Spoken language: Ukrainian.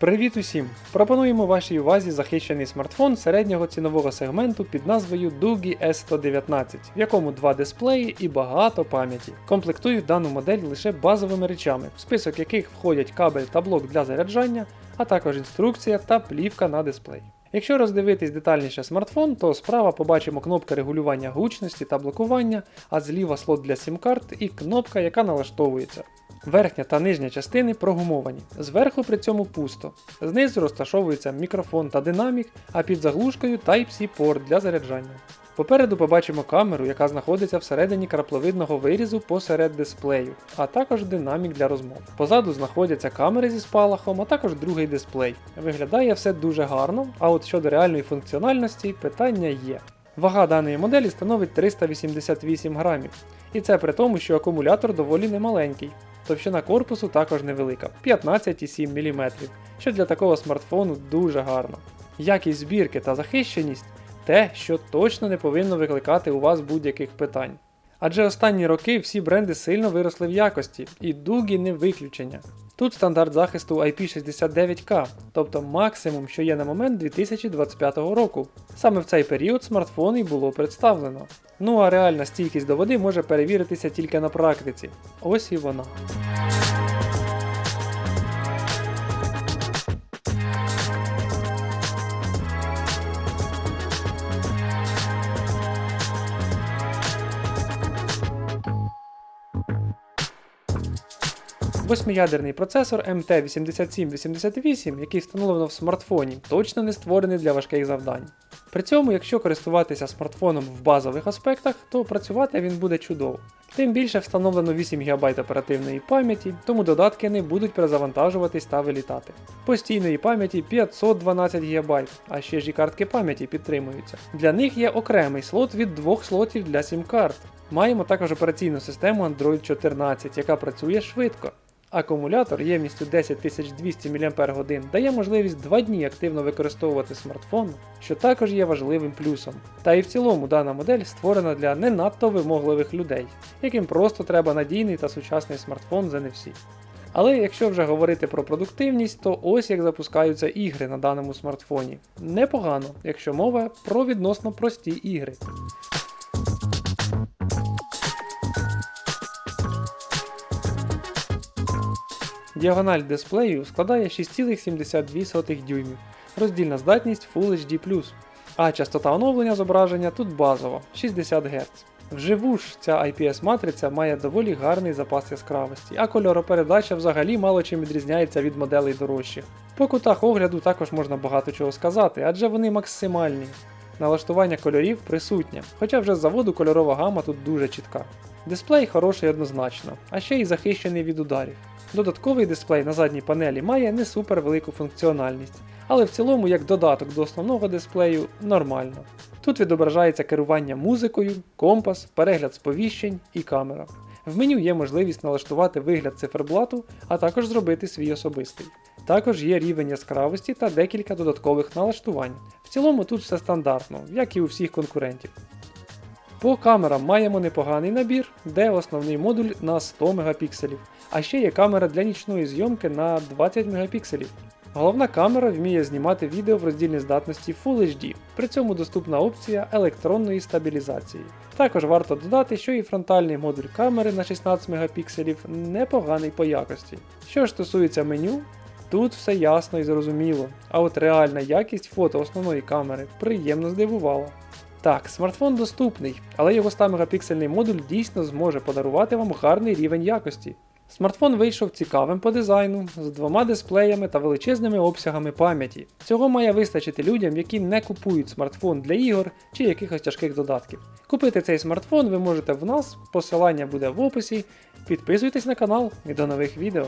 Привіт усім! Пропонуємо вашій увазі захищений смартфон середнього цінового сегменту під назвою Doogie S119, в якому два дисплеї і багато пам'яті. Комплектують дану модель лише базовими речами, в список яких входять кабель та блок для заряджання, а також інструкція та плівка на дисплей. Якщо роздивитись детальніше смартфон, то справа побачимо кнопка регулювання гучності та блокування, а зліва слот для сім-карт і кнопка, яка налаштовується. Верхня та нижня частини прогумовані, зверху при цьому пусто. Знизу розташовується мікрофон та динамік, а під заглушкою Type-C порт для заряджання. Попереду побачимо камеру, яка знаходиться всередині крапловидного вирізу посеред дисплею, а також динамік для розмов. Позаду знаходяться камери зі спалахом, а також другий дисплей. Виглядає все дуже гарно, а от щодо реальної функціональності питання є. Вага даної моделі становить 388 грамів, і це при тому, що акумулятор доволі немаленький. Товщина корпусу також невелика 15,7 мм, що для такого смартфону дуже гарно. Якість збірки та захищеність те, що точно не повинно викликати у вас будь-яких питань. Адже останні роки всі бренди сильно виросли в якості, і Дугі не виключення. Тут стандарт захисту IP69K, тобто максимум, що є на момент 2025 року. Саме в цей період смартфон і було представлено. Ну а реальна стійкість до води може перевіритися тільки на практиці. Ось і вона. Восьмиядерний процесор MT8788, який встановлено в смартфоні, точно не створений для важких завдань. При цьому, якщо користуватися смартфоном в базових аспектах, то працювати він буде чудово. Тим більше встановлено 8 ГБ оперативної пам'яті, тому додатки не будуть перезавантажуватись та вилітати. Постійної пам'яті 512 ГБ, а ще ж і картки пам'яті підтримуються. Для них є окремий слот від двох слотів для сім-карт. Маємо також операційну систему Android 14, яка працює швидко. Акумулятор ємністю 10200 мАч дає можливість 2 дні активно використовувати смартфон, що також є важливим плюсом. Та і в цілому дана модель створена для не надто вимогливих людей, яким просто треба надійний та сучасний смартфон за не всі. Але якщо вже говорити про продуктивність, то ось як запускаються ігри на даному смартфоні. Непогано, якщо мова про відносно прості ігри. Діагональ дисплею складає 6,72 дюймів, роздільна здатність Full HD+, а частота оновлення зображення тут базова 60 Гц. Вживу ж ця IPS-матриця має доволі гарний запас яскравості, а кольоропередача взагалі мало чим відрізняється від моделей дорожчих. По кутах огляду також можна багато чого сказати, адже вони максимальні. Налаштування кольорів присутнє, хоча вже з заводу кольорова гама тут дуже чітка. Дисплей хороший однозначно, а ще й захищений від ударів. Додатковий дисплей на задній панелі має не супер велику функціональність, але в цілому як додаток до основного дисплею нормально. Тут відображається керування музикою, компас, перегляд сповіщень і камера. В меню є можливість налаштувати вигляд циферблату, а також зробити свій особистий. Також є рівень яскравості та декілька додаткових налаштувань. В цілому тут все стандартно, як і у всіх конкурентів. По камерам маємо непоганий набір, де основний модуль на 100 мегапікселів, а ще є камера для нічної зйомки на 20 мегапікселів. Головна камера вміє знімати відео в роздільній здатності Full HD, при цьому доступна опція електронної стабілізації. Також варто додати, що і фронтальний модуль камери на 16 мегапікселів непоганий по якості. Що ж стосується меню, тут все ясно і зрозуміло, а от реальна якість фото основної камери приємно здивувала. Так, смартфон доступний, але його 100 мегапіксельний модуль дійсно зможе подарувати вам гарний рівень якості. Смартфон вийшов цікавим по дизайну, з двома дисплеями та величезними обсягами пам'яті. Цього має вистачити людям, які не купують смартфон для ігор чи якихось тяжких додатків. Купити цей смартфон ви можете в нас, посилання буде в описі. Підписуйтесь на канал і до нових відео.